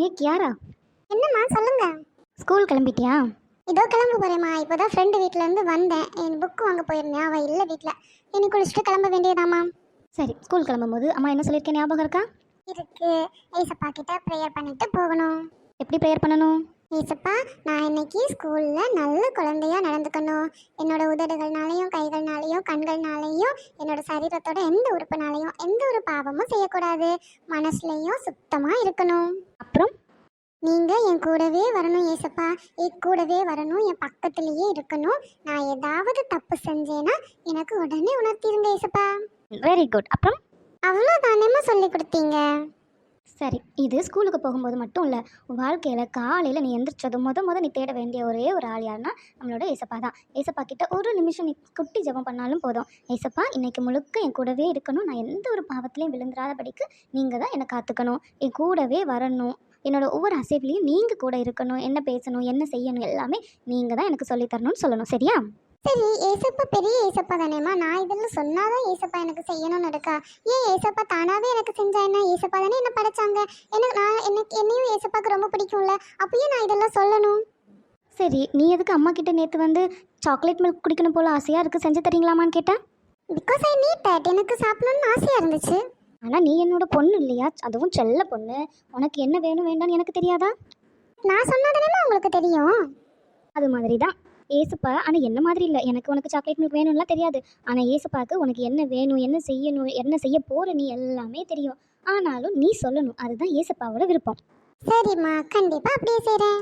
ஏ கியாரா? என்னம்மா சொல்லுங்க. ஸ்கூல் கிளம்பிட்டியா? இதோ கிளம்ப போறேம்மா. இப்போதான் ஃப்ரெண்டு வீட்ல இருந்து வந்தேன். என் புக் வாங்க போயிருந்தேன். அவ இல்ல வீட்ல. இனி குளிச்சுட்டு கிளம்ப வேண்டியதாம்மா. சரி ஸ்கூல் கிளம்பும்போது அம்மா என்ன சொல்லியிருக்கேன் ஞாபகம் இருக்கா? இருக்கு. ஏசப்பா கிட்ட ப்ரேயர் பண்ணிட்டு போகணும். எப்படி ப்ரேயர் பண்ணணும்? ஏசப்பா நான் இன்னைக்கு ஸ்கூல்ல நல்ல குழந்தையா நடந்துக்கணும். என்னோட உதடுகள்னாலையும் கைகள்னாலையும் கண்கள்னாலையும் என்னோட சரீரத்தோட எந்த உறுப்புனாலையும் எந்த ஒரு பாவமும் செய்யக்கூடாது. மனசுலயும் சுத்தமா இருக்கணும். அப்புறம்? நீங்க என் கூடவே வரணும் ஏசப்பா. என் கூடவே வரணும் என் பக்கத்துலயே இருக்கணும். நான் ஏதாவது தப்பு செஞ்சேன்னா எனக்கு உடனே உணர்த்திருங்க ஏசப்பா. வெரி குட் அப்புறம்? அவ்வளோதானேம்மா சொல்லி கொடுத்தீங்க? சரி இது ஸ்கூலுக்கு போகும்போது மட்டும் இல்லை வாழ்க்கையில் காலையில் நீ எந்திரிச்சதும் முத முத நீ தேட வேண்டிய ஒரே ஒரு ஆள் யாருன்னா நம்மளோட ஏசப்பா தான். ஏசப்பா கிட்ட ஒரு நிமிஷம் நீ குட்டி ஜெபம் பண்ணாலும் போதும். ஏசப்பா இன்னைக்கு முழுக்க என் கூடவே இருக்கணும். நான் எந்த ஒரு பாவத்திலையும் விழுந்துராதபடிக்கு நீங்கள் தான் என்னை காத்துக்கணும். என் கூடவே வரணும். என்னோட ஒவ்வொரு அசைவிலையும் நீங்கள் கூட இருக்கணும். என்ன பேசணும் என்ன செய்யணும் எல்லாமே நீங்கள் தான் எனக்கு சொல்லித் தரணும்னு சொல்லணும். சரியா? சரி ஏசப்பா பெரிய ஏசப்பா தானேம்மா? நான் இதெல்லாம் சொன்னாதான் ஏசப்பா எனக்கு செய்யணும்னு இருக்கா? ஏன் ஏசப்பா தானாவே எனக்கு செஞ்சா என்ன? ஏசப்பா தானே என்ன படைச்சாங்க? எனக்கு நான் எனக்கு என்னையும் ஏசப்பாக்கு ரொம்ப பிடிக்கும்ல. அப்பயே நான் இதெல்லாம் சொல்லணும். சரி நீ எதுக்கு அம்மா கிட்ட நேற்று வந்து சாக்லேட் மில்க் குடிக்கணும் போல ஆசையாக இருக்குது செஞ்சு தரீங்களாமான்னு கேட்டேன் பிகாஸ் ஐ நீட் தட் எனக்கு சாப்பிடணும்னு ஆசையாக இருந்துச்சு. ஆனால் நீ என்னோட பொண்ணு இல்லையா? அதுவும் செல்ல பொண்ணு. உனக்கு என்ன வேணும் வேண்டாம்னு எனக்கு தெரியாதா? நான் சொன்னதுனேமா உங்களுக்கு தெரியும். அது மாதிரி தான் ஏசுப்பா ஆனால் என்ன மாதிரி இல்லை. எனக்கு உனக்கு சாக்லேட் மில்க் வேணும்லாம் தெரியாது. ஆனால் ஏசுப்பாக்கு உனக்கு என்ன வேணும் என்ன செய்யணும் என்ன செய்ய போகிற நீ எல்லாமே தெரியும். ஆனாலும் நீ சொல்லணும். அதுதான் ஏசப்பாவோட விருப்பம். சரிம்மா. கண்டிப்பாக அப்படியே செய்கிறேன்